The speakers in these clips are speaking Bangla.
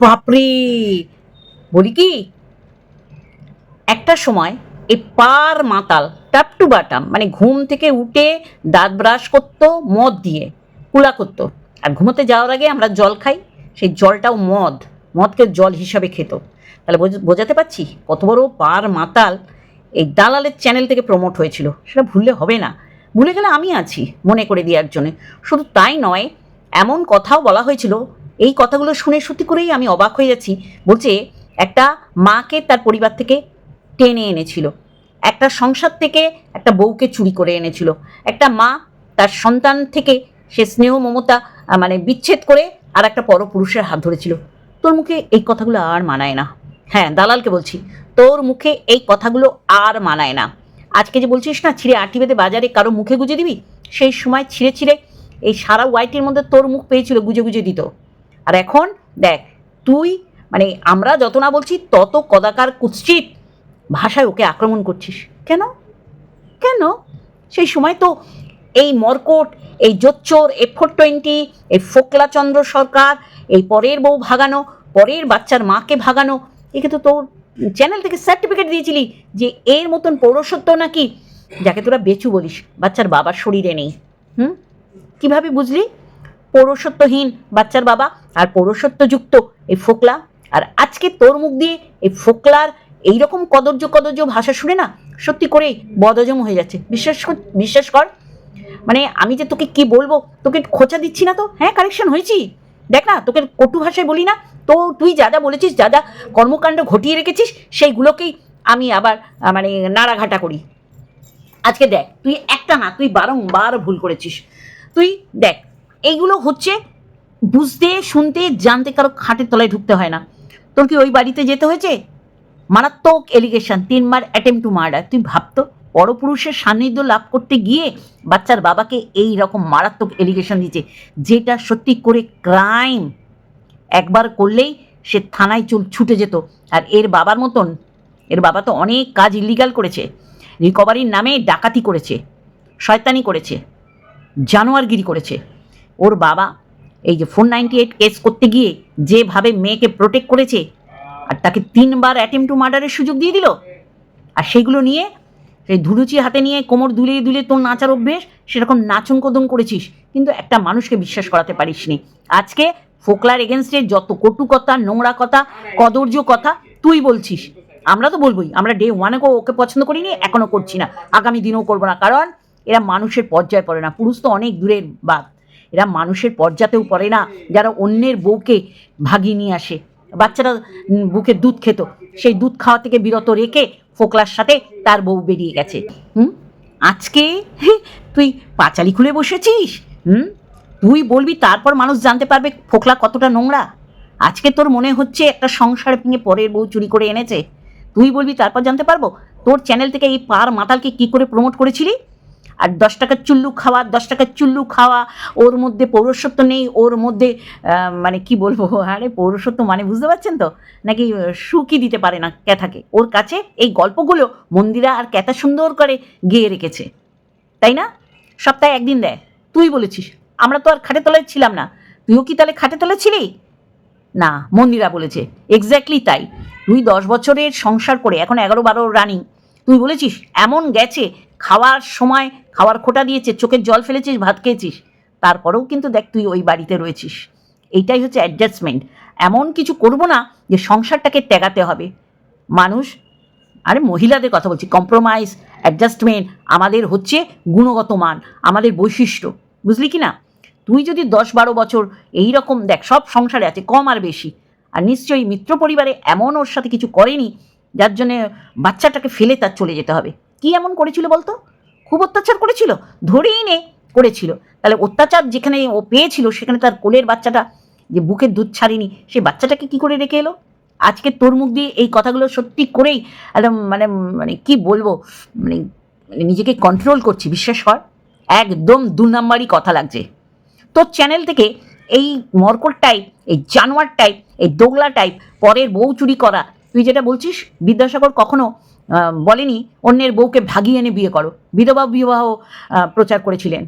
বাপরে। বলি কি, একটা সময় এই পার মাতাল, টাপ টু বাটাম মানে ঘুম থেকে উঠে দাঁত ব্রাশ করতো, মদ দিয়ে, কুলা করতো। আর ঘুমোতে যাওয়ার আগে আমরা জল খাই, সেই জলটাও মদ, মদকে জল হিসাবে খেত। তাহলে বোঝ- বোঝাতে পারছি কত বড় পার মাতাল এই দালালের চ্যানেল থেকে প্রমোট হয়েছিল। সেটা ভুললে হবে না। ভুলে গেলে আমি আছি, মনে করে দেওয়ার জন্য শুধু তাই নয়, এমন কথাও বলা হয়েছিল এই কথাগুলো শুনে সত্যি করেই আমি অবাক হয়ে যাচ্ছি। বলছে, একটা মাকে তার পরিবার থেকে টেনে এনেছিল। একটা সংসার থেকে একটা বউকে চুরি করে এনেছিল। একটা মা তার সন্তান থেকে সে স্নেহ, মমতা মানে বিচ্ছেদ করে আর একটা পরপুরুষের হাত ধরেছিল। তোর মুখে এই কথাগুলো আর মানায় না। হ্যাঁ দালালকে বলছি, তোর মুখে এই কথাগুলো আর মানায় না। আজকে যে বলছিস না, ছিঁড়ে আটি বেঁধে বাজারে কারও মুখে গুজে দিবি? সেই সময় ছিঁড়ে ছিঁড়ে এই সারা ওয়াইটির মধ্যে তোর মুখ পেয়েছিল, গুজে গুজে দিত। আর এখন দেখ, তুই মানে আমরা যত না বলছি, তত কদাকার কুৎসিত ভাষায় ওকে আক্রমণ করছিস। কেন? কেন? সেই সময় তো এই মরকট, এই জোচ্চোর এফ ফোর টোয়েন্টি এই ফোকলাচন্দ্র সরকার, এই পরের বউ ভাগানো, পরের বাচ্চার মাকে ভাগানো, একে তো তোর চ্যানেল থেকে সার্টিফিকেট দিয়েছিলি যে এর মতন পৌরসত্ব নাকি যাকে তোরা বেচু বলিস, বাচ্চার বাবার শরীরে নেই। হুম? কীভাবে বুঝলি? পৌরসত্বহীন বাচ্চার বাবা আর পৌরসত্বযুক্ত এই ফোকলা। আর আজকে তোর মুখ দিয়ে এই ফোকলার এইরকম কদর্য কদর্য ভাষা শুনে না, সত্যি করেই বদজম হয়ে যাচ্ছে। বিশ্বাস কর বিশ্বাস কর। মানে আমি যে তোকে কি বলব, তোকে খোঁচা দিচ্ছি না তো? হ্যাঁ কারেকশন হয়েছি। দেখ না, তোকে কটু ভাষায় বলি না। তো তুই যা যা বলেছিস, যা যা কর্মকাণ্ড ঘটিয়ে রেখেছিস, সেইগুলোকেই আমি আবার মানে নাড়াঘাটা করি। আজকে দেখ, তুই একটা না, তুই বারংবার ভুল করেছিস। তুই দেখ এইগুলো হচ্ছে বুঝতে, শুনতে, জানতে কারও খাটের তলায় ঢুকতে হয় না। তোর কি ওই বাড়িতে যেতে হয়েছে? মারাত্মক এলিগেশন তিনবার অ্যাটেম্প টু মার্ডার তুই ভাবতো পরপুরুষের সান্নিধ্য লাভ করতে গিয়ে বাচ্চার বাবাকে এই রকম মারাত্মক এলিগেশন দিচ্ছে যেটা সত্যি করে ক্রাইম একবার করলেই সে থানায় চুল ছুটে যেত। আর এর বাবার মতন, এর বাবা তো অনেক কাজ ইলিগাল করেছে। রিকভারির নামে ডাকাতি করেছে, শয়তানি করেছে, জানোয়ারগিরি করেছে। ওর বাবা এই যে ফোর নাইনটি এইট কেস করতে গিয়ে যেভাবে মেয়েকে প্রোটেক্ট করেছে, আর তাকে তিনবার অ্যাটেম্প টু মার্ডারের সুযোগ দিয়ে দিল, আর সেগুলো নিয়ে সেই ধুলুচি হাতে নিয়ে কোমর দুলিয়ে দুলিয়ে তোর নাচার অভ্যেস, সেরকম নাচন কদন করেছিস, কিন্তু একটা মানুষকে বিশ্বাস করাতে পারিসনি। আজকে ফোকলার এগেনস্টে যত কটু কথা, নোংরা কথা, কদর্য কথা, তুই বলছিস। আমরা তো বলবোই, আমরা ডে ওয়ানে ওকে পছন্দ করিনি, এখনও করছি না। আগামী দিনেও করব না, কারণ এরা মানুষের পর্যায়ে পড়ে না। পুরুষ তো অনেক দূরের বাদ। এরা মানুষের পর্যাতেও পড়ে না, যারা অন্যের বউকে ভাগিয়ে নিয়ে আসে। বাচ্চারা বুকে দুধ খেত, সেই দুধ খাওয়া থেকে বিরত রেখে ফোকলার সাথে তার বউ বেরিয়ে গেছে। হুম? আজকে তুই পাঁচালি খুলে বসেছিস? হুম? তুই বলবি তারপর মানুষ জানতে পারবে ফোকলা কতটা নোংরা। আজকে তোর মনে হচ্ছে একটা সংসার ভেঙে পরের বউ চুরি করে এনেছে। তুই বলবি তারপর জানতে পারব? তোর চ্যানেল থেকে এই পার মাতালকে কি করে প্রমোট করেছিলি? আর দশ টাকার চুল্লু খাওয়া, দশ টাকার চুল্লু খাওয়া, ওর মধ্যে পৌরসত্ব নেই, ওর মধ্যে মানে কি বলব, আরে পৌরসত্ব মানে বুঝতে পারছেন তো? নাকি সুখই দিতে পারে না ক্যাথাকে। ওর কাছে এই গল্পগুলো মন্দিরা আর ক্যাথা সুন্দর করে গেয়ে রেখেছে। তাই না? সপ্তাহে একদিন দেয়। তুই বলেছিস, আমরা তো আর খাটে তলায় ছিলাম না। তুইও কি তাহলে খাটে তলায় ছিলি? না, মন্দিরা বলেছে এক্স্যাক্টলি তাই। তুই দশ বছরের সংসার করে, এখন এগারো বারো রানিং। তুই বলেছিস, এমন গেছে খাওয়ার সময় খাওয়ার খোটা দিয়েছে চোখের জল ফেলেছিস, ভাত খেয়েছিস। তারপরেও কিন্তু দেখ তুই ওই বাড়িতে রয়েছিস। এইটাই হচ্ছে অ্যাডজাস্টমেন্ট এমন কিছু করব না যে সংসারটাকে ত্যাগাতে হবে। মানুষ, আরে মহিলাদের কথা বলছি কম্প্রোমাইজ অ্যাডজাস্টমেন্ট আমাদের হচ্ছে গুণগত মান, আমাদের বৈশিষ্ট্য। বুঝলি কি না? তুই যদি দশ বারো বছর এই রকম দেখ, সব সংসারে আছে, কম আর বেশি। আর নিশ্চয়ই মিত্র পরিবারে এমন ওর সাথে কিছু করেনি, যার জন্যে বাচ্চাটাকে ফেলে তার চলে যেতে হবে। কি এমন করেছিল বলতো? খুব অত্যাচার করেছিল? ধরেই নে, করেছিল। তাহলে অত্যাচার যেখানে ও পেয়েছিল, সেখানে তার কোলের বাচ্চাটা যে বুকের দুধ ছাড়িনি, সেই বাচ্চাটাকে কি করে রেখে এলো? আজকে তোর মুখ দিয়ে এই কথাগুলো সত্যি করেই একদম মানে মানে কি বলব? মানে মানে নিজেকে কন্ট্রোল করছি, বিশ্বাস কর। একদম দু নম্বরই কথা লাগছে। তোর চ্যানেল থেকে এই মরকট টাইপ এই জানোয়ার টাইপ এই দোগলা টাইপ পরের বউ চুরি করা, তুই যেটা বলছিস বিদ্যাসাগর কখনো বলেনি, অন্যের বউকে ভাগিয়ে এনে বিয়ে করো। বিধবা বিবাহ প্রচার করেছিলেন।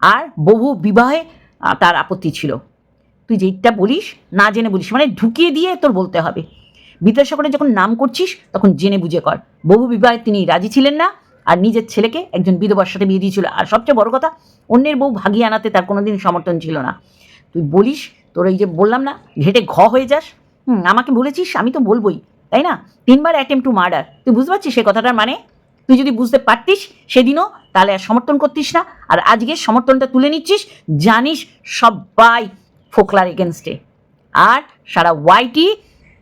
আর বহু বিবাহে তার আপত্তি ছিল। তুই যেটা বলিস, না জেনে বলিস মানে ঢুকিয়ে দিয়ে তোর বলতে হবে। বিদ্যাসাগরে যখন নাম করছিস, তখন জেনে বুঝে কর। বহু বিবাহে তিনি রাজি ছিলেন না, আর নিজের ছেলেকে একজন বিধবার সাথে বিয়ে দিয়েছিল। আর সবচেয়ে বড় কথা, অন্যের বউ ভাগিয়ে আনাতে তার কোনোদিন সমর্থন ছিল না। তুই বলিস, তোর এই যে বললাম না, ঘেটে ঘ হয়ে যাস। হুম, আমাকে বলেছিস, আমি তো বলবোই। তাই না? তিনবার অ্যাটেম্প টু মার্ডার তুই বুঝতে পারছিস সে কথাটার মানে? তুই যদি বুঝতে পারতিস সেদিনও তাহলে আর সমর্থন করতিস না। আর আজকে সমর্থনটা তুলে নিচ্ছিস জানিস সবাই ফোকলার এগেনস্টে আর সারা ওয়াইটি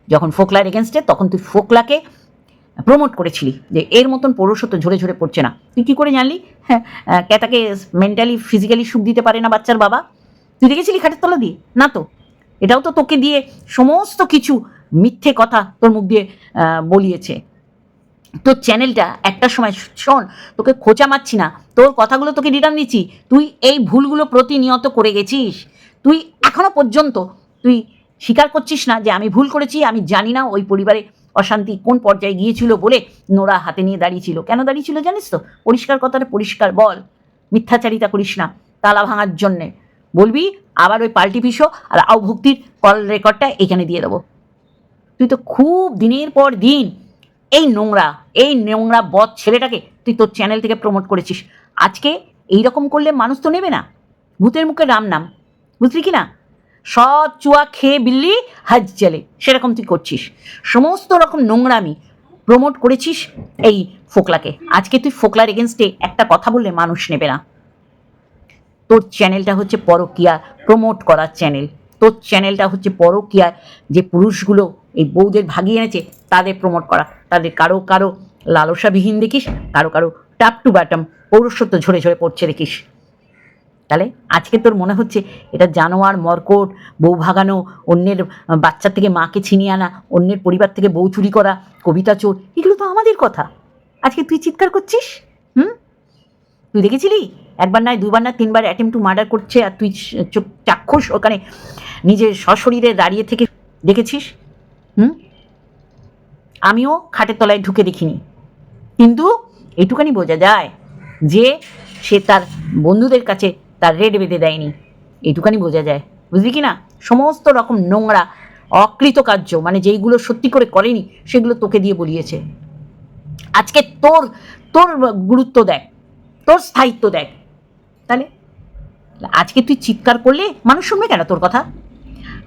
যখন ফোকলার এগেনস্টে তখন তুই ফোকলাকে প্রমোট করেছিলি যে এর মতন পৌরসত্ব ঝরে ঝরে পড়ছে না। তুই কী করে জানলি? হ্যাঁ আহ, ক্যাতাকে মেন্টালি ফিজিক্যালি সুখ দিতে পারে না বাচ্চার বাবা? তুই দেখেছিলি খাটের তলা দিয়ে? না তো? এটাও তো তোকে দিয়ে সমস্ত কিছু মিথ্যে কথা তোর মুখ দিয়ে বলিয়েছে। তোর চ্যানেলটা একটা সময় শোন, তোকে খোঁচা মারছি না, তোর কথাগুলো তোকে রিটার্ন দিচ্ছি। তুই এই ভুলগুলো প্রতিনিয়ত করে গেছিস। তুই এখনও পর্যন্ত তুই স্বীকার করছিস না যে আমি ভুল করেছি, আমি জানি না ওই পরিবারে অশান্তি কোন পর্যায়ে গিয়েছিল বলে নোরা হাতে নিয়ে দাঁড়িয়েছিল। কেন দাঁড়িয়েছিল জানিস তো? পরিষ্কার কথাটা পরিষ্কার বল। মিথ্যাচারিতা করিস না তালা ভাঙার জন্যে। বলবি, আবার ওই পাল্টি পিসো আর আউভক্তির কল রেকর্ডটা এখানে দিয়ে দেবো। তুই তো খুব দিনের পর দিন এই নোংরা এই নোংরা বদ ছেলেটাকে তুই তোর চ্যানেল থেকে প্রমোট করেছিস। আজকে এই রকম করলে মানুষ তো নেবে না। ভূতের মুখে রাম নাম। বুঝলি কি না? সব চুয়া খেয়ে বিল্লি হাজ চলে সেরকম তুই করছিস। সমস্ত রকম নোংরামি প্রমোট করেছিস এই ফোকলাকে। আজকে তুই ফোকলার এগেনস্টে একটা কথা বললে মানুষ নেবে না। তোর চ্যানেলটা হচ্ছে পরকিয়া। প্রমোট করার চ্যানেল তোর চ্যানেলটা হচ্ছে পরকিয়া। যে পুরুষগুলো এই বউদের ভাগিয়ে এনেছে তাদের প্রমোট করা। তাদের কারও কারও লালসাবিহীন দেখিস, কারও কারও টাপ টু বাটম পৌরসত্ব ঝরে ঝরে পড়ছে দেখিস। তাহলে আজকে তোর মনে হচ্ছে এটা জানোয়ার, মরকট, বউ ভাগানো, অন্যের বাচ্চা থেকে মাকে ছিনিয়ে আনা, অন্যের পরিবার থেকে বউ চুরি করা, কবিতা চোর, এগুলো তো আমাদের কথা। আজকে তুই চিৎকার করছিস? হুম? তুই দেখেছিলি? একবার নয়, দুবার না তিনবার অ্যাটেম্প টু মার্ডার করছে আর তুই চাক্ষুষ ওখানে নিজের সশরীরে দাঁড়িয়ে থেকে দেখেছিস? আমিও খাটের তলায় ঢুকে দেখিনি। কিন্তু এইটুখানি বোঝা যায় যে সে তার বন্ধুদের কাছে তার রেড বেঁধে দেয়নি। এইটুখানি বোঝা যায়। বুঝলি কি না? সমস্ত রকম নোংরা, অকৃতকার্য মানে যেইগুলো সত্যি করে করেনি, সেগুলো তোকে দিয়ে বলিয়েছে। আজকে তোর তোর গুরুত্ব দেখ, তোর স্থায়িত্ব দেখ। তাহলে, আজকে তুই চিৎকার করলে মানুষ শুনবে কেন তোর কথা?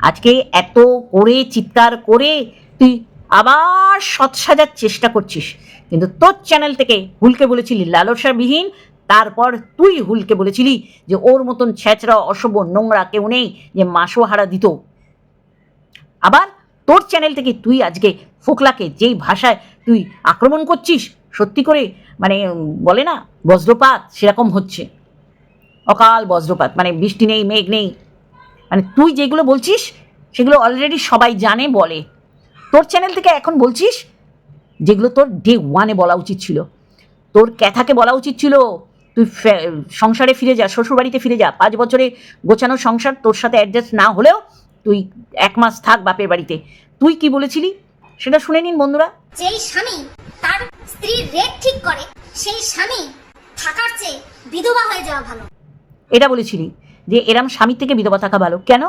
আজকে এত করে চিৎকার করে তুই আবার সৎ সাজার চেষ্টা করছিস। কিন্তু তোর চ্যানেল থেকে হুলকে বলেছিলি লালসাবিহীন, তারপর তুই হুলকে বলেছিলি যে ওর মতন ছ্যাচড়া, অশুভ নোংরা কেউ নেই যে মাসোহারা দিত। আবার তোর চ্যানেল থেকে তুই আজকে ফোকলাকে যেই ভাষায় তুই আক্রমণ করছিস, সত্যি করে মানে বলে না, বজ্রপাত সেরকম হচ্ছে। অকাল বজ্রপাত মানে বৃষ্টি নেই, মেঘ নেই মানে তুই যেগুলো বলছিস সেগুলো অলরেডি সবাই জানে বলে। তোর চ্যানেল থেকে এখন বলছিস যেগুলো তোর ডে ওয়ানে বলা উচিত ছিল। তোর ক্যাথাকে বলা উচিত ছিল তুই সংসারে ফিরে যা শ্বশুরবাড়িতে ফিরে যা পাঁচ বছরে গোছানো সংসার তোর সাথে অ্যাডজাস্ট না হলেও তুই এক মাস থাক বাপের বাড়িতে। তুই কি বলেছিলি? সেটা শুনে নিন বন্ধুরা। যেই স্বামী তার স্ত্রীর রেট ঠিক করে সেই স্বামী থাকার চেয়ে বিধবা হয়ে যাওয়া ভালো। এটা বলেছিলি। যে এরম স্বামীর থেকে বিধবা থাকা ভালো। কেন?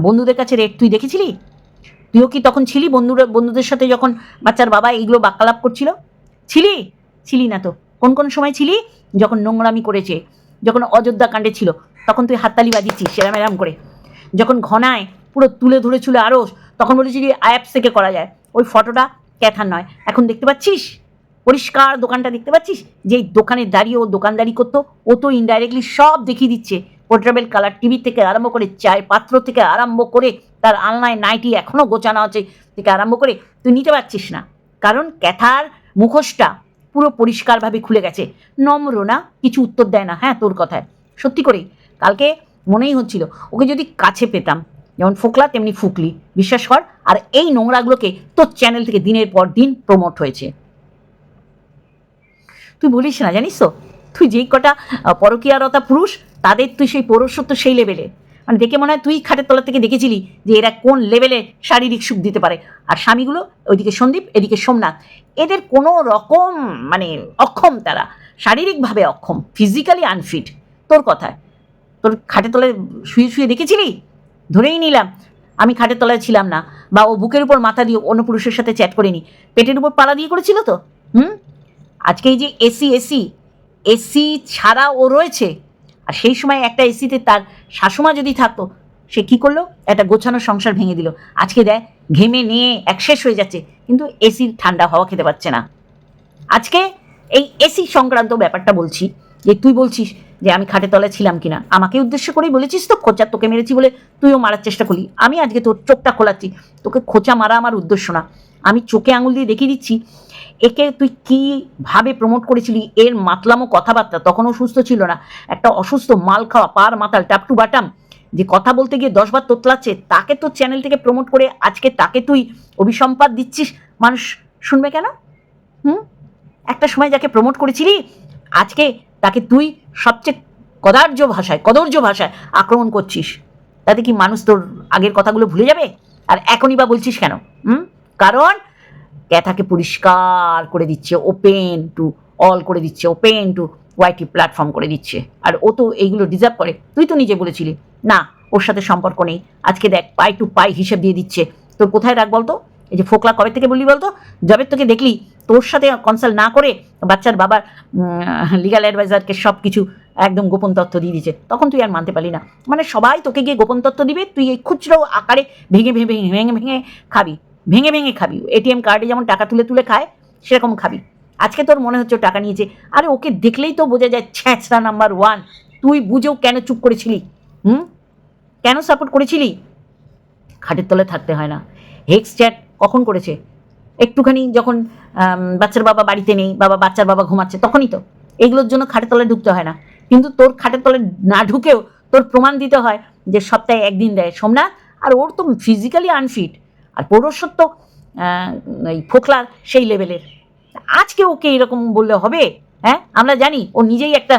বন্ধুদের কাছে রেট তুই দেখেছিলি? তুইও কি তখন ছিলি বন্ধুরা, বন্ধুদের সাথে যখন বাচ্চার বাবা এইগুলো বাক্যালাপ করছিল? ছিলি? ছিলি না তো। কোন কোন সময় ছিলি? যখন নোংরামি করেছে, যখন অযোধ্যা কাণ্ডে ছিল, তখন তুই হাততালি বাজিয়েছিস সেরাম এরাম করে। যখন ঘনায় পুরো তুলে ধরেছিল আরও তখন বলেছিলি অ্যাপস থেকে করা যায়। ওই ফটোটা ক্যাথার নয়। এখন দেখতে পাচ্ছিস? পরিষ্কার দোকানটা দেখতে পাচ্ছিস? যেই দোকানে দাঁড়িয়ে ও দোকানদারি করতো, ও তো ইনডাইরেক্টলি সব দেখিয়ে দিচ্ছে। পোর্ট্রেবেল কালার টিভি থেকে আরম্ভ করে চায়ের পাত্র থেকে আরম্ভ করে তার আলনায় নাইটি এখনও গোছানো আছে থেকে আরম্ভ করে তুই নিতে পারছিস না। কারণ ক্যাথার মুখোশটা পুরো পরিষ্কারভাবে খুলে গেছে। নম্র না, কিছু উত্তর দেয় না হ্যাঁ তোর কথায়। সত্যি করেই, কালকে মনেই হচ্ছিল, ওকে যদি কাছে পেতাম, যেমন ফোকলা, তেমনি ফুকলি, বিশ্বাস কর, আর এই নোংরাগুলোকে তোর চ্যানেল থেকে দিনের পর দিন প্রমোট হয়েছে। তুই বলিস না, জানিস তো? তুই যেই কটা পরকীয়ারতা পুরুষ, তাদের তুই সেই পৌরসত্ব সেই লেভেলে মানে দেখে মনে হয় তুই খাটের তলা থেকে দেখেছিলি যে এরা কোন লেভেলে শারীরিক সুখ দিতে পারে। আর স্বামীগুলো ওইদিকে সন্দীপ, এদিকে সোমনাথ। এদের কোনো রকম মানে অক্ষম তারা। শারীরিকভাবে অক্ষম ফিজিক্যালি আনফিট তোর কথায়। তোর খাটের তলায় শুয়ে শুয়ে দেখেছিলি? ধরেই নিলাম, আমি খাটের তলায় ছিলাম না, বা ও বুকের উপর মাথা দিয়ে অন্য পুরুষের সাথে চ্যাট করে নি পেটের উপর পাড়া দিয়ে করেছিল তো? হুম? আজকে এই যে এসি এসি এসি ছাড়া ও রয়েছে। আর সেই সময় একটা এসিতে তার শাশুমা যদি থাকতো, সে কি করল? একটা গোছানো সংসার ভেঙে দিল। আজকে দেয় ঘেমে নিয়ে এক শেষ হয়ে যাচ্ছে, কিন্তু এসির ঠান্ডা হাওয়া খেতে পারছে না। আজকে এই এসি সংক্রান্ত ব্যাপারটা বলছি, যে তুই বলছিস যে আমি খাটে তলায় ছিলাম কিনা, আমাকে উদ্দেশ্য করেই বলেছিস তো, খোঁচা তোকে মেরেছি বলে তুইও মারার চেষ্টা করলি। আমি আজকে তোর চোখটা খোলাচ্ছি, তোকে খোঁচা মারা আমার উদ্দেশ্য না। আমি চোখে আঙুল দিয়ে দেখিয়ে দিচ্ছি একে তুই কীভাবে প্রমোট করেছিলি? এর মাতলামো কথাবার্তা তখনও সুস্থ ছিল না। একটা অসুস্থ মাল খাওয়া পার মাতাল টাপটু বাটাম যে কথা বলতে গিয়ে দশবার তোতলাচ্ছে, তাকে তোর চ্যানেল থেকে প্রমোট করে আজকে তাকে তুই অভিসম্পাদ দিচ্ছিস। মানুষ শুনবে কেন? হুম? একটা সময় যাকে প্রমোট করেছিলি, আজকে তাকে তুই সবচেয়ে কদার্য ভাষায়, কদর্য ভাষায় আক্রমণ করছিস। তাতে কি মানুষ তোর আগের কথাগুলো ভুলে যাবে? আর এখনই বা বলছিস কেন? হুম? কারণ ক্যাথাকে পরিষ্কার করে দিচ্ছে ওপেন টু অল করে দিচ্ছে ওপেন টু ওয়াইটি প্ল্যাটফর্ম করে দিচ্ছে। আর ও তো এইগুলো ডিজার্ভ করে। তুই তো নিজে বলেছিলি, না, ওর সাথে সম্পর্ক নেই। আজকে দেখ, পাই টু পাই হিসেব দিয়ে দিচ্ছে। তোর কোথায় রাখ বলতো? এই যে ফোকলা কবে থেকে বললি বলতো? যবে তোকে দেখলি, তোর সাথে কনসাল্ট না করে বাচ্চার বাবার লিগাল অ্যাডভাইজারকে সব কিছু একদম গোপন তথ্য দিয়ে দিয়েছে। তখন তুই আর মানতে পারলি না। মানে সবাই তোকে গিয়ে গোপন তথ্য দিবে, তুই এই খুচরো আকারে ভেঙে ভেঙে ভেঙে ভেঙে খাবি। ভেঙে ভেঙে খাবি। এটিএম কার্ডে যেমন টাকা তুলে তুলে খায়, সেরকম খাবি। আজকে তোর মনে হচ্ছে টাকা নিয়েছে আরে ওকে দেখলেই তো বোঝা যায়, ছ্যাঁচড়া নাম্বার ওয়ান তুই বুঝেও কেন চুপ করেছিলি? হুম? কেন সাপোর্ট করেছিলি? খাটের তলে থাকতে হয় না। হেক্স চ্যাট কখন করেছে? একটুখানি যখন বাচ্চার বাবা বাড়িতে নেই, বাবা বাচ্চার বাবা ঘুমাচ্ছে, তখনই তো। এগুলোর জন্য খাটের তলে ঢুকতে হয় না। কিন্তু তোর খাটের তলে না ঢুকেও তোর প্রমাণ দিতে হয় যে সপ্তাহে একদিন দেয়। সোমনাথ, আর ওর তো ফিজিক্যালি আনফিট আর পৌরসত্ব এই ফোকলার সেই লেভেলের আজকে ওকে এরকম বললে হবে হ্যাঁ? আমরা জানি, ও নিজেই একটা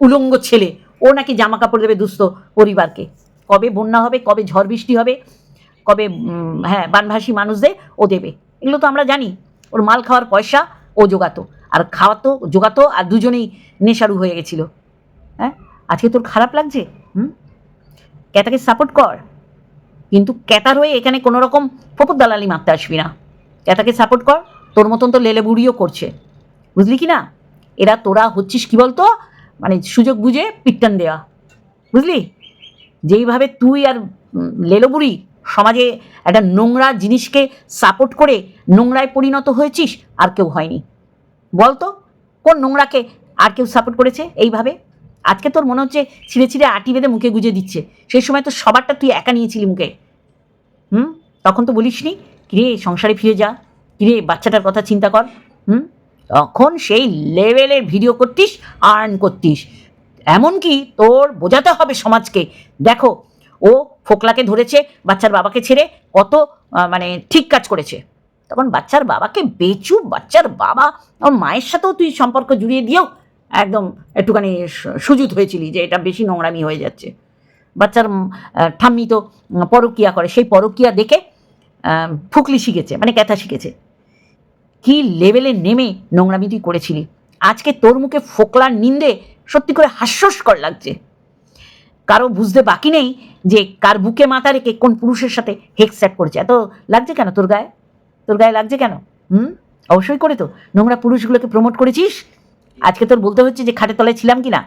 উলঙ্গ ছেলে। ও নাকি জামা কাপড় দেবে দুস্থ পরিবারকে। কবে বন্যা হবে, কবে ঝড় বৃষ্টি হবে, কবে হ্যাঁ বানভাসী মানুষদের ও দেবে। এগুলো তো আমরা জানি। ওর মাল খাওয়ার পয়সা ও জোগাতো। আর খাওয়াতো, জোগাতো, আর দুজনেই নেশারু হয়ে গেছিল। হ্যাঁ? আজকে তোর খারাপ লাগছে? হুম? ক্যাতাকে সাপোর্ট কর? কিন্তু ক্যাতার হয়ে এখানে কোনো রকম ফোপর দালালি মারতে আসবি না। ক্যাতাকে সাপোর্ট কর তোর মতন তো লেলে বুড়িও করছে। বুঝলি কি না? এরা তোরা হচ্ছিস কি বলতো? মানে সুযোগ বুঝে পিট্টান দেওয়া বুঝলি? যেইভাবে তুই আর উম, লেলো বুড়ি সমাজে একটা নোংরা জিনিসকে সাপোর্ট করে নোংরায় পরিণত হয়েছিস আর কেউ হয়নি। বলতো? কোন নোংরাকে আর কেউ সাপোর্ট করেছে এইভাবে? আজকে তোর মনে হচ্ছে ছিঁড়ে ছিঁড়ে আটি বেঁধে মুখে গুজে দিচ্ছে। সেই সময় তো সবারটা তুই একা নিয়েছিলি মুখে। হুম? তখন তো বলিসনি, কিরে, সংসারে ফিরে যা। কিরে, বাচ্চাটার কথা চিন্তা কর। হুম? তখন সেই লেভেলের ভিডিও করতিস, আর্ন করতিস। এমনকি তোর বোঝাতে হবে সমাজকে, দেখো, ও ফোকলাকে ধরেছে, বাচ্চার বাবাকে ছেড়ে কত মানে ঠিক কাজ করেছে। তখন বাচ্চার বাবাকে বেচু, বাচ্চার বাবা ওর মায়ের সাথেও তুই সম্পর্ক জুড়িয়ে দিয়েও একদম একটুখানি সুজুত হয়েছিলি যে এটা বেশি নোংরামি হয়ে যাচ্ছে। বাচ্চার ঠাম্মি তো পরকিয়া করে, সেই পরকিয়া দেখে ফুকলি শিখেছে মানে ক্যাথা শিখেছে। কি লেভেলে নেমে নোংরামি তুই করেছিলি? আজকে তোর মুখে ফোকলার নিন্দে সত্যি করে হাস্যস্কর লাগছে। কারও বুঝতে বাকি নেই যে কার বুকে মাথা রেখে কোন পুরুষের সাথে হেক সেট করেছে। এত লাগছে কেন তোর গায়ে? তোর গায়ে লাগছে কেন? হুম? অবশ্যই করে তো। নোংরা পুরুষগুলোকে প্রমোট করেছিস? আজকে তোর বলতে হচ্ছে যে খাটের তলায় ছিলাম কি না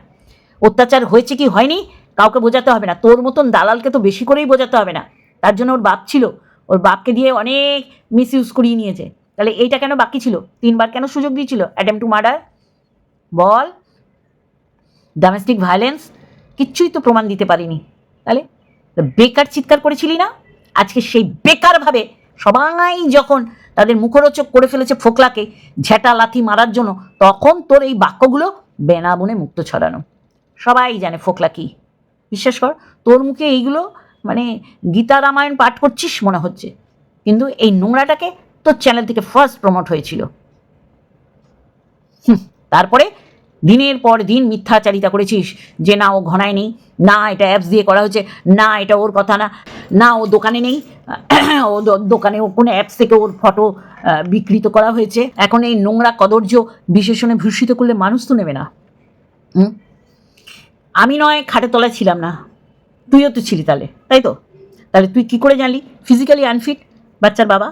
অত্যাচার হয়েছে কি হয়নি? কাউকে বোঝাতে হবে না। তোর মতন দালালকে তো বেশি করেই বোঝাতে হবে না। তার জন্য ওর বাপ ছিল। ওর বাপকে দিয়ে অনেক মিস ইউজ করিয়ে নিয়েছে। তাহলে এইটা কেন বাকি ছিল? তিনবার কেন সুযোগ দিয়েছিল? অ্যাটেম্প টু মার্ডার বল। ডোমেস্টিক ভায়োলেন্স কিচ্ছুই তো প্রমাণ দিতে পারিনি। তাহলে বেকার চিৎকার করেছিলি না? আজকে সেই বেকারভাবে সবাই যখন তাদের মুখরোচক করে ফেলেছে ফোকলাকে ঝেঁটা লাথি মারার জন্য। তখন তোর এই বাক্যগুলো বেনা বনে মুক্ত ছড়ানো। সবাই জানে ফোকলা কি। বিশ্বাস কর, তোর মুখে এইগুলো মানে গীতা রামায়ণ পাঠ করছিস মনে হচ্ছে। কিন্তু এই নোংরাটাকে তোর চ্যানেল থেকে ফার্স্ট প্রমোট হয়েছিল। তারপরে দিনের পর দিন মিথ্যাচারিতা করেছিস। যে না, ও ঘনায় নেই। না, এটা অ্যাপস দিয়ে করা হয়েছে। না, এটা ওর কথা না। না, ও দোকানে নেই। ও দোকানে ও কোনো অ্যাপস থেকে ওর ফটো বিকৃত করা হয়েছে। এখন এই নোংরা কদর্য বিশেষণে ভূষিত করলে মানুষ তো নেবে না। আমি নয়, খাটে তলায় ছিলাম না। তুইও তো ছিলি তাহলে, তাই তো? তাহলে তুই কি করে জানলি? ফিজিক্যালি আনফিট বাচ্চার বাবা?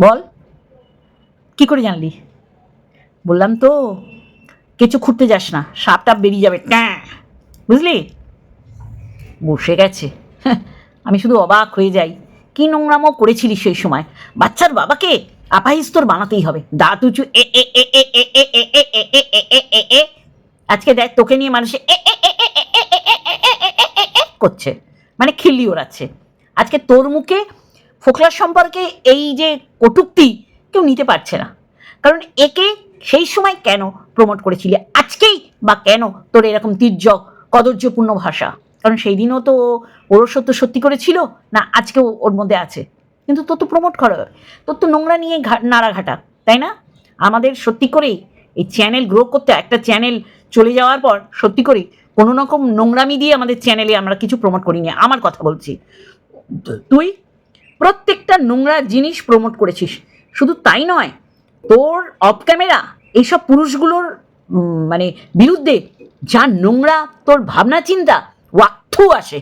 বল। কি করে জানলি? বললাম তো কিছু খুঁড়তে যাস না সাপ টাপ বেরিয়ে যাবে বুঝলি বসে গেছে হ্যাঁ, আমি শুধু অবাক হয়ে যাই কি নোংরামো করেছিলি সেই সময় বাচ্চার বাবাকে আপাহিস্তর বানাতেই হবে দাঁত উঁচু এ এ এ এ এ এ এ এ এ এ এ এ এ এ আজকে দেখ তোকে নিয়ে মানুষে এ এ এ এ এ এ এ এ এ এ এ করছে মানে খিল্লি ওড়াচ্ছে আজকে তোর মুখে ফোকলার সম্পর্কে এই যে কটুক্তি কেউ নিতে পারছে না কারণ একে সেই সময় কেন প্রমোট করেছিলি। আজকেই বা কেন তোর এরকম তীর্যক, কদর্যপূর্ণ ভাষা? কারণ সেই দিনও তো ওর সত্য সত্যি করেছিল না আজকেও ওর মধ্যে আছে? কিন্তু তোর তো প্রমোট করা। তোর তো নোংরা নিয়ে নাড়াঘাটা, তাই না? আমাদের সত্যি করেই এই চ্যানেল গ্রো করতে, একটা চ্যানেল চলে যাওয়ার পর সত্যি করে কোনো রকম নোংরামি দিয়ে আমাদের চ্যানেলে আমরা কিছু প্রমোট করিনি। আমার কথা বলছি। তুই প্রত্যেকটা নোংরা জিনিস প্রমোট করেছিস। শুধু তাই নয়, তোর অফ ক্যামেরা এইসব পুরুষগুলোর মানে বিরুদ্ধে যা নোংরা তোর ভাবনা চিন্তা, ওয়াক্থু আসে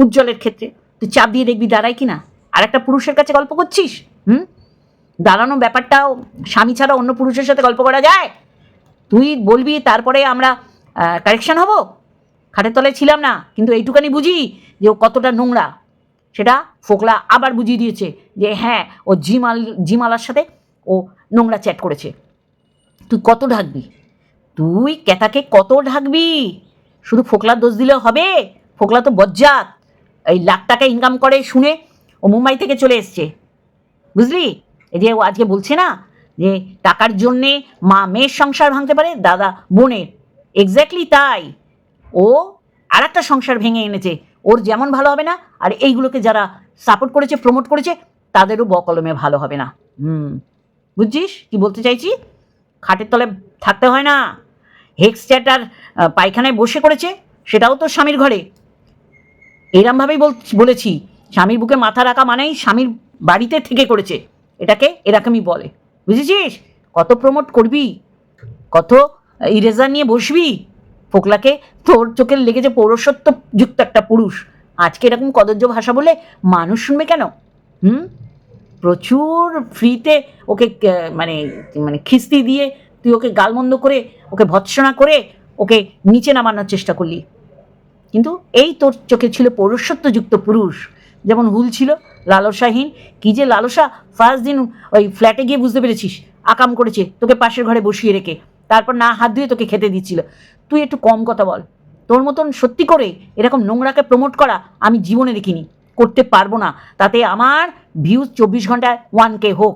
উজ্জ্বলের ক্ষেত্রে। তুই চাপ দিয়ে দেখবি দাঁড়ায় কিনা? আর একটা পুরুষের কাছে গল্প করছিস? হুম? দাঁড়ানো ব্যাপারটাও স্বামী ছাড়া অন্য পুরুষের সাথে গল্প করা যায়? তুই বলবি, তারপরে আমরা কারেকশন হব? খাটের তলায় ছিলাম না, কিন্তু এইটুকানি বুঝি যে ও কতটা নোংরা। সেটা ফোকলা আবার বুঝিয়ে দিয়েছে যে হ্যাঁ ও জিমাল, জিমালার সাথে ও নোংরা চ্যাট করেছে। তুই কত ঢাকবি? তুই ক্যাতাকে কত ঢাকবি? শুধু ফোকলার দোষ দিলেও হবে। ফোকলা তো বজ্জাত। এই লাখ টাকা ইনকাম করে শুনে ও মুম্বাই থেকে চলে এসছে। বুঝলি? এই যে ও আজকে বলছে না যে টাকার জন্যে মা মেয়ের সংসার ভাঙতে পারে, দাদা বোনের। এক্স্যাক্টলি তাই। ও আর একটা সংসার ভেঙে এনেছে। ওর যেমন ভালো হবে না, আর এইগুলোকে যারা সাপোর্ট করেছে প্রমোট করেছে, তাদেরও বকলমে ভালো হবে না। হুম। বুঝছিস? কি বলতে চাইছি? খাটের তলে থাকতে হয় না। হেক্স চ্যাটার পায়খানায় বসে করেছে, সেটাও তো স্বামীর ঘরে। এরমভাবেই বল, বলেছি, স্বামীর বুকে মাথা রাখা মানেই স্বামীর বাড়িতে থেকে করেছে। এটাকে এরকমই বলে। বুঝেছিস? কত প্রমোট করবি? কত ইরেজার নিয়ে বসবি? ফোকলাকে তোর চোখে লেগেছে পৌরসত্ব যুক্ত একটা পুরুষ। আজকে এরকম কদর্য ভাষা বলে মানুষ শুনবে কেন? হুম? প্রচুর ফ্রিতে ওকে মানে মানে খিস্তি দিয়ে তুই ওকে গালমন্দ করে, ওকে ভৎসনা করে ওকে নিচে নামানোর চেষ্টা করলি। কিন্তু এই তোর চোখে ছিল পৌরসত্বযুক্ত পুরুষ। যেমন হুল ছিল, লালসাহীন। কি যে লালসা ফার্স্ট দিন ওই ফ্ল্যাটে গিয়ে বুঝতে পেরেছিস, আকাম করেছে, তোকে পাশের ঘরে বসিয়ে রেখে। তারপর না হাত ধুয়ে তোকে খেতে দিচ্ছিল। তুই একটু কম কথা বল। তোর মতন সত্যি করে এরকম নোংরাকে প্রমোট করা আমি জীবনে দেখিনি। করতে পারব না। তাতে আমার ভিউজ চব্বিশ ঘন্টায় ওয়ান কে হোক।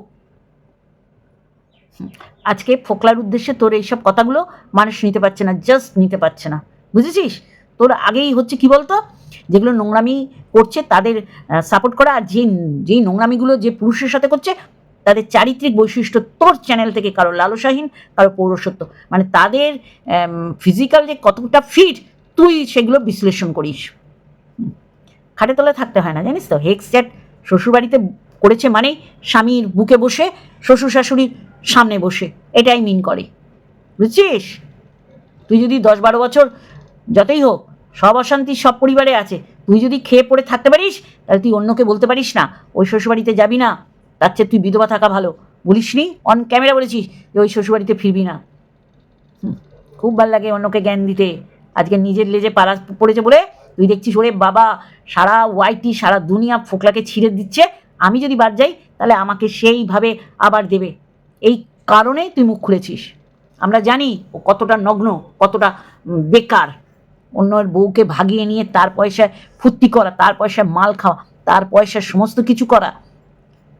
আজকে ফোকলার উদ্দেশ্যে তোর এইসব কথাগুলো মানুষ নিতে পারছে না জাস্ট নিতে পারছে না। বুঝেছিস? তোর আগেই হচ্ছে কি বলতো? যেগুলো নোংরামি করছে তাদের সাপোর্ট করা আর যে যেই নোংরামিগুলো যে পুরুষের সাথে করছে, তাদের চারিত্রিক বৈশিষ্ট্য তোর চ্যানেল থেকে কারও লালসাহীন, কারও পৌরসত্ব মানে তাদের ফিজিক্যাল যে কতটা ফিট তুই সেগুলো বিশ্লেষণ করিস। খাটে তলায় থাকতে হয় না, জানিস তো? হেক্স শ্বশুরবাড়িতে করেছে মানেই স্বামীর বুকে বসে শ্বশুর শাশুড়ির সামনে বসে। এটাই মিন করে। বুঝছিস? তুই যদি দশ বারো বছর যতই হোক, সব অশান্তি সব পরিবারে আছে, তুই যদি খেয়ে পড়ে থাকতে পারিস, তাহলে তুই অন্যকে বলতে পারিস না, ওই শ্বশুরবাড়িতে যাবি না। তার চেয়ে তুই বিধবা থাকা ভালো। বলিস নি? অন ক্যামেরা বলেছিস যে ওই শ্বশুরবাড়িতে ফিরবি না। খুব ভালো লাগে অন্যকে জ্ঞান দিতে। আজকে নিজের লেজে পাড়া পড়েছে বলে তুই দেখছিস, ওরে বাবা, সারা ওয়াইটি সারা দুনিয়া ফোকলাকে ছিঁড়ে দিচ্ছে। আমি যদি বাদ যাই, তাহলে আমাকে সেইভাবে আবার দেবে। এই কারণে তুই মুখ খুলেছিস। আমরা জানি ও কতটা নগ্ন, কতটা বেকার। অন্যের বউকে ভাগিয়ে নিয়ে তার পয়সায় ফুর্তি করা, তার পয়সায় মাল খাওয়া, তার পয়সায় সমস্ত কিছু করা।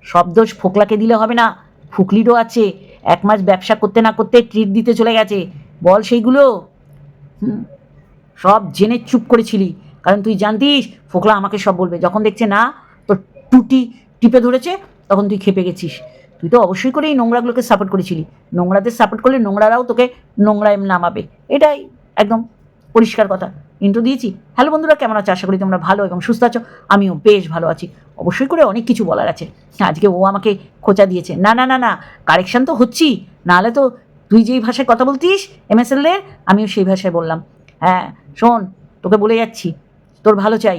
সব দোষ ফোকলাকে দিলে হবে না। ফুকলিরও আছে। এক মাস ব্যবসা করতে না করতে ট্রিট দিতে চলে গেছে। বল সেইগুলো? হুম। সব জেনে চুপ করেছিলি। কারণ তুই জানতিস, ফোকলা আমাকে সব বলবে। যখন দেখছে না, তোর টুটি টিপে ধরেছে, তখন তুই খেপে গেছিস। তুই তো অবশ্যই করে এই নোংরাগুলোকে সাপোর্ট করেছিলি। নোংরাদের সাপোর্ট করলে নোংরারাও তোকে নোংরায় নামাবে। এটাই একদম পরিষ্কার কথা। ইন্টু দিয়েছি। হ্যালো বন্ধুরা, কেমন আছো? আশা করি তোমরা ভালো এবং সুস্থ আছো। আমিও বেশ ভালো আছি। অবশ্যই করে অনেক কিছু বলার আছে। আজকে ও আমাকে খোঁচা দিয়েছে। না না না না কারেকশন তো হচ্ছি নাহলে তো তুই যেই ভাষায় কথা বলতিস এমএসএলের আমিও সেই ভাষায় বললাম। হ্যাঁ শোন, তোকে বলে যাচ্ছি। তোর ভালো চাই।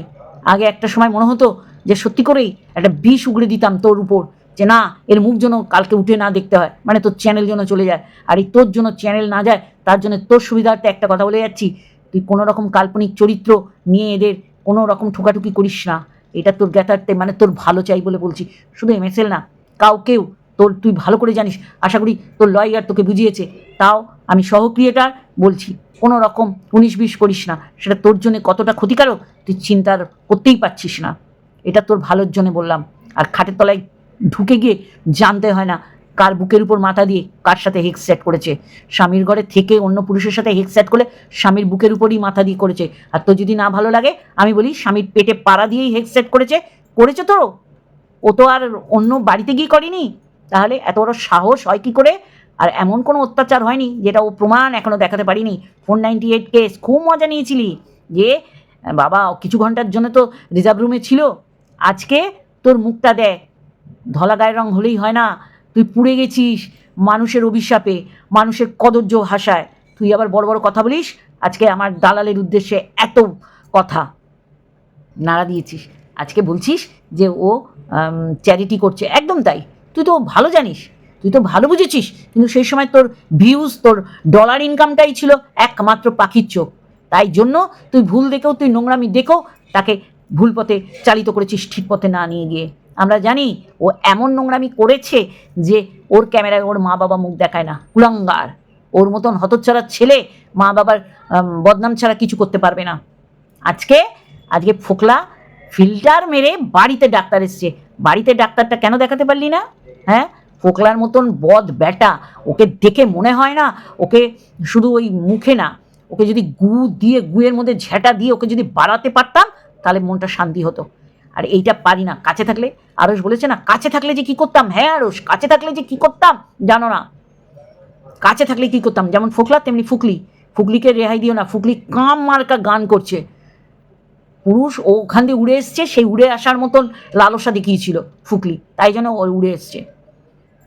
আগে একটা সময় মনে হতো যে সত্যি করেই একটা বিষ উগড়ে দিতাম তোর উপর, যে না, এর মুখ যেন কালকে উঠে না দেখতে হয়। মানে তোর চ্যানেল যেন চলে যায়। আর এই তোর জন্য চ্যানেল না যায়, তার জন্য তোর সুবিধার্থে একটা কথা বলে যাচ্ছি। তুই কোনো রকম কাল্পনিক চরিত্র নিয়ে এদের কোনো রকম ঠোকাঠুকি করিস না। এটা তোর জ্ঞাতার্থে মানে তোর ভালো চাই বলে বলছি। শুধু এমএসএল না, কাউকেও তোর তুই ভালো করে জানিস। আশা করি তোর লয়ার তোকে বুঝিয়েছে। তাও আমি সহ ক্রিয়েটার বলছি। কোনো রকম উনিশ বিশ করিস না। সেটা তোর জন্য কতটা ক্ষতিকারক, তুই চিন্তার করতেই পারছিস না। এটা তোর ভালোর জন্য বললাম। আর খাটের তলায় ঢুকে গিয়ে জানতে হয় না কার বুকের উপর মাথা দিয়ে কার সাথে হেক্স সেট করেছে। স্বামীর ঘরে থেকে অন্য পুরুষের সাথে হেক্স সেট করলে স্বামীর বুকের উপরই মাথা দিয়ে করেছে। আর তোর যদি না ভালো লাগে, আমি বলি স্বামীর পেটে পাড়া দিয়েই হেক্স সেট করেছে। করেছে তো? ও তো আর অন্য বাড়িতে গিয়ে করেনি। তাহলে এত বড় সাহস হয় কি করে? আর এমন কোনো অত্যাচার হয়নি যেটা ও প্রমাণ এখনও দেখাতে পারিনি। ফোর নাইনটি এইট কেস, খুব মজা নিয়েছিলি যে বাবা, কিছু ঘণ্টার জন্য তো রিজার্ভ রুমে ছিল। আজকে তোর মুখটা দেখ, ধলা গায়ের রং হলেই হয় না। তুই পুড়ে গেছিস মানুষের অভিশাপে, মানুষের কদর্য ভাষায়। তুই আবার বড় বড় কথা বলিস, আজকে আমার দালালের উদ্দেশ্যে এত কথা নাড়া দিয়েছিস। আজকে বলছিস যে ও চ্যারিটি করছে। একদম তাই। তুই তো ভালো জানিস। তুই তো ভালো বুঝেছিস, কিন্তু সেই সময় তোর ভিউজ তোর ডলার ইনকামটাই ছিল একমাত্র পাখির চোখ। তাই জন্য তুই ভুল দেখেও, তুই নোংরামি দেখেও তাকে ভুল পথে চালিত করেছিস, ঠিক পথে না নিয়ে গিয়ে। আমরা জানি, ও এমন নোংরামি করেছে যে ওর ক্যামেরায় ওর মা বাবা মুখ দেখায় না কুলাঙ্গার ওর মতন হতচ্ছাড়া ছেলে মা বাবার বদনাম ছাড়া কিছু করতে পারবে না। আজকে আজকে ফোকলা ফিল্টার মেরে বাড়িতে ডাক্তার এসছে। বাড়িতে ডাক্তারটা কেন দেখাতে পারলি না? হ্যাঁ? ফোকলার মতন বদ ব্যাটা। ওকে দেখে মনে হয় না, ওকে শুধু ওই মুখে না, ওকে যদি গু দিয়ে, গুয়ের মধ্যে ঝেঁটা দিয়ে ওকে যদি বাড়াতে পারতাম, তাহলে মনটা শান্তি হতো। আর এইটা পারি না, কাছে থাকলে। আরস বলেছে না, কাছে থাকলে যে কি করতাম? হ্যাঁ আরস কাছে থাকলে যে কি করতাম? জানো না। কাছে থাকলে কি করতাম? যেমন ফোকলা, তেমনি ফুকলি। ফুকলিকে রেহাই দিও না, ফুকলি কাম মার্কা গান করছে। পুরুষ ওখান দিয়ে উড়ে এসছে, সেই উড়ে আসার মতন লালসা দেখিয়েছিল ফুকলি। তাই জন্য ও উড়ে এসছে।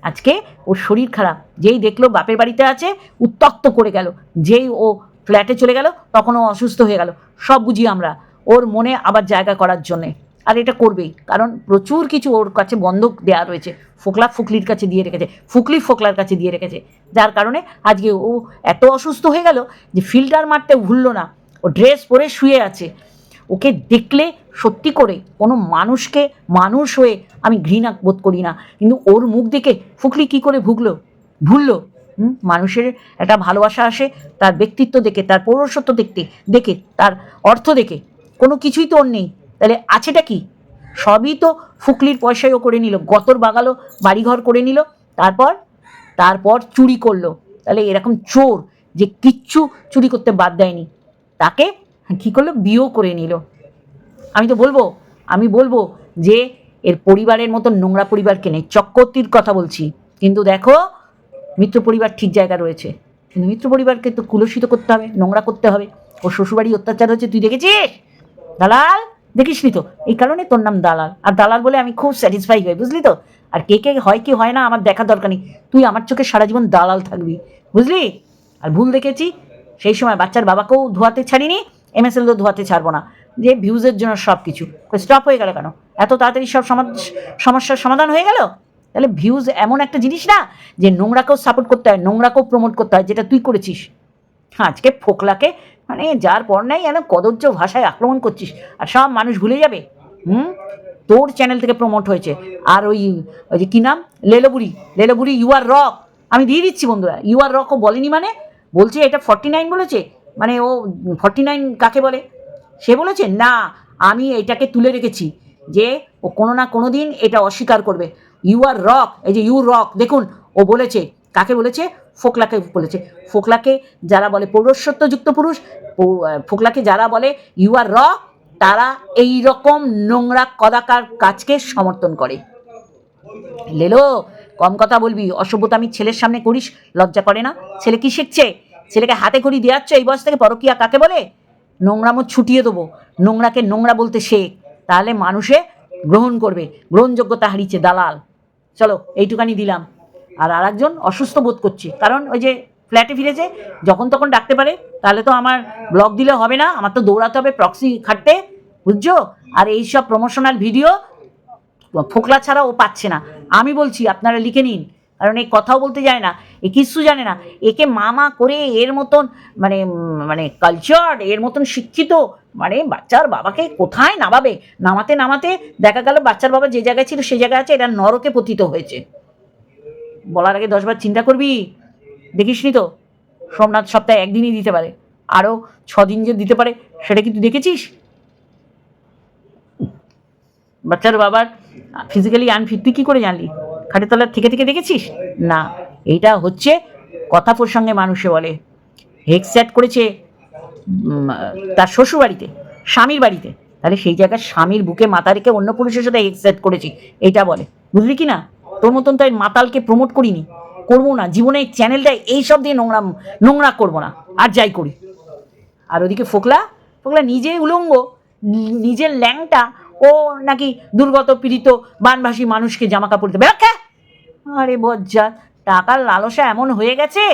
আজকে ওর শরীর খারাপ। যেই দেখল বাপের বাড়িতে আছে, উত্তক্ত করে গেল। যেই ও ফ্ল্যাটে চলে গেল, তখন ও অসুস্থ হয়ে গেল। সব বুঝি আমরা ওর মনে আবার জায়গা করার জন্যে। আর এটা করবেই, কারণ প্রচুর কিছু ওর কাছে বন্ধক দেওয়া রয়েছে। ফোকলা ফুকলির কাছে দিয়ে রেখেছে, ফুকলি ফোকলার কাছে দিয়ে রেখেছে। যার কারণে আজকে ও এত অসুস্থ হয়ে গেল যে ফিল্টার মারতে ভুললো না। ও ড্রেস পরে শুয়ে আছে। ওকে দেখলে সত্যি করে কোনো মানুষকে মানুষ হয়ে আমি ঘৃণা বোধ করি না। কিন্তু ওর মুখ দেখে ফুকলি কি করে ভুগলো? ভুললো। মানুষের একটা ভালোবাসা আসে, তার ব্যক্তিত্ব দেখে, তার পৌরসত্ব দেখতে, দেখে, তার অর্থ দেখে। কোনো কিছুই তো ওর নেই। তাহলে আছেটা কি? সবই তো ফুকলির পয়সায়ও করে নিল, গতর বাগালো, বাড়িঘর করে নিল, তারপর? তারপর চুরি করল। তাহলে এরকম চোর যে কিচ্ছু চুরি করতে বাদ দেয়নি। তাকে কী করল? বিয়েও করে নিল। আমি তো বলব, আমি বলব যে এর পরিবারের মতো নোংরা পরিবারকে নেই। চক্রবর্তীর কথা বলছি। কিন্তু দেখো, মিত্র পরিবার ঠিক জায়গা রয়েছে। কিন্তু মিত্র পরিবারকে তো কুলসিত করতে হবে, নোংরা করতে হবে। ও শ্বশুরবাড়ি অত্যাচার হচ্ছে, তুই দেখেছিস? দালাল? দেখিসনি তো? এই কারণে তোর নাম দালাল। আর দালাল বলে আমি খুব স্যাটিসফাই হই, বুঝলি তো? আর কে কে হয়, কি হয় না, আমার দেখার দরকার নেই। তুই আমার চোখে সারা জীবন দালাল থাকবি, বুঝলি? আর ভুল দেখেছি, সেই সময় বাচ্চার বাবাকেও ধোয়াতে ছাড়িনি এমএসএল তো ধোয়াতে ছাড়বো না। যে ভিউজের জন্য সব কিছু স্টপ হয়ে গেল কেন? এত তাড়াতাড়ি সব সমস্যার সমাধান হয়ে গেল? তাহলে ভিউজ এমন একটা জিনিস না, যে নোংরাকেও সাপোর্ট করতে হয়, নোংরাকেও প্রমোট করতে হয়, যেটা তুই করেছিস। আজকে ফোকলাকে মানে যার পর নাই যেন কদর্য ভাষায় আক্রমণ করছিস, আর সব মানুষ ভুলে যাবে। হুম? তোর চ্যানেল থেকে প্রমোট হয়েছে। আর ওই ওই যে কী নাম? লেলোবুড়ি। লেলোবুড়ি ইউ আর রক আমি দিয়ে দিচ্ছি বন্ধুরা। ইউ আর রকও বলেনি মানে? বলছে এটা ফর্টি নাইন বলেছে। মানে ও ফর্টি নাইন কাকে বলে? সে বলেছে, না, আমি এটাকে তুলে রেখেছি যে ও কোনো না কোনো দিন এটা অস্বীকার করবে। ইউ আর রক এই যে ইউ রক দেখুন, ও বলেছে, কাকে বলেছে? ফোকলাকে বলেছে। ফোকলাকে যারা বলে পৌরস্বত্বযুক্ত পুরুষ ফোকলাকে যারা বলে ইউ আর রক তারা এই রকম নোংরা কদাকার কাজকে সমর্থন করে। লেলো, কম কথা বলবি, অসভ্যতা আমি ছেলের সামনে করিস, লজ্জা করে না। ছেলে কি শিখছে? ছেলেকে হাতে খড়ি দেওয়াচ্ছ এই বয়স থেকে পরকিয়া কাকে বলে? নোংরামো ছুটিয়ে দেবো। নোংরাকে নোংরা বলতে শেখ তাহলে মানুষে গ্রহণ করবে। গ্রহণযোগ্যতা হারিয়েছে দালাল। চলো, এইটুকানি দিলাম। আর আরেকজন অসুস্থ বোধ করছে। কারণ ওই যে ফ্ল্যাটে ফিরেছে, যখন তখন ডাকতে পারে, তাহলে তো আমার ব্লগ দিলে হবে না। আমার তো দৌড়াতে হবে প্রক্সি খাটতে। বুঝছ? আর এই সব প্রমোশনাল ভিডিও ফোকলা ছাড়া ও পাচ্ছে না। আমি বলছি, আপনারা লিখে নিন। কারণ এই কথাও বলতে জানে না, এ কিচ্ছু জানে না। একে মামা করে এর মতন মানে মানে কালচার এর মতন শিক্ষিত মানে বাচ্চার বাবাকে কোথায় নামাবে? নামাতে নামাতে দেখা গেল বাচ্চার বাবা যে জায়গায় ছিল সেই জায়গায় আছে, এটা নরকে পতিত হয়েছে। বলার আগে দশবার চিন্তা করবি? দেখিসনি তো? সোমনাথ সপ্তাহে একদিনই দিতে পারে। আরও ছদিন যে দিতে পারে, সেটা কি তুই দেখেছিস? বাচ্চার বাবার ফিজিক্যালি আনফিট তুই কী করে জানলি? খাটের তলার থেকে থেকে দেখেছিস? না। এইটা হচ্ছে কথা প্রসঙ্গে মানুষে বলে। হেক্স্যাট করেছে তার শ্বশুর বাড়িতে স্বামীর বাড়িতে। তাহলে সেই জায়গায় স্বামীর বুকে মাথা রেখে অন্য পুরুষের সাথে হেক্স্যাট করেছি। এইটা বলে। বুঝলি কি না? তোর মতন তাই মাতালকে প্রমোট করিনি। করব না। জীবনে এই চ্যানেলটায় এইসব দিয়ে নোংরা নোংরা করব না। আর যাই করি। আর ওদিকে ফোকলা ফোকলা নিজে উলঙ্গ, নিজের ল্যাংটা ও নাকি দুর্গত, পীড়িত, বানভাসী মানুষকে জামা কাপড় দেবে আরে বজ্জা টাকার লালসা এমন হয়ে গেছে?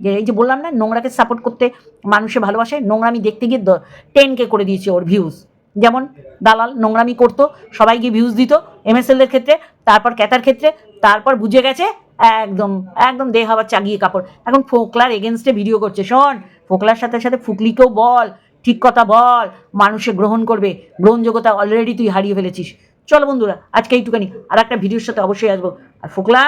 যে এই যে বললাম না, নোংরাকে সাপোর্ট করতে মানুষে ভালোবাসে, নোংরামি দেখতে গিয়ে টেন কে করে দিয়েছে ওর ভিউজ যেমন দালাল নোংরামি করতো সবাই গিয়ে ভিউজ দিত এমএসএল এর ক্ষেত্রে, তারপর ক্যাতার ক্ষেত্রে, তারপর বুঝে গেছে, একদম একদম দেহ আবার চাগিয়ে কাপড়। এখন ফোকলার এগেনস্টে ভিডিও করছে, শোন, ফোকলার সাথে সাথে ফুকলিকেও বল, ঠিক কথা বল, মানুষে গ্রহণ করবে। গ্রহণযোগ্যতা অলরেডি তুই হারিয়ে ফেলেছিস। চলো বন্ধুরা, আজকে এইটুখানি। আর একটা ভিডিওর সাথে অবশ্যই আসব। আর ফোকলা,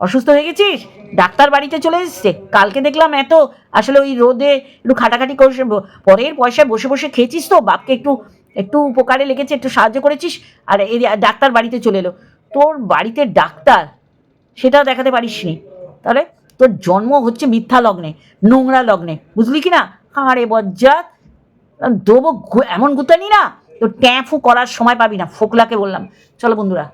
অসুস্থ হয়ে গেছিস? ডাক্তার বাড়িতে চলে এসছে। কালকে দেখলাম এত, আসলে ওই রোদে একটু খাটাখাটি করে পরের পয়সায় বসে বসে খেয়েছিস তো? বাপকে একটু একটু উপকারে লেগেছে, একটু সাহায্য করেছিস। আর এই ডাক্তার বাড়িতে চলে এলো। তোর বাড়িতে ডাক্তার, সেটাও দেখাতে পারিসনি। তাহলে তোর জন্ম হচ্ছে মিথ্যা লগ্নে, নোংরা লগ্নে। বুঝলি কি না? আরে বজ্জাত। দেবো এমন গুতানি না? তো ট্যাঁফু করার সময় পাবি না। ফোকলাকে বললাম চলো বন্ধুরা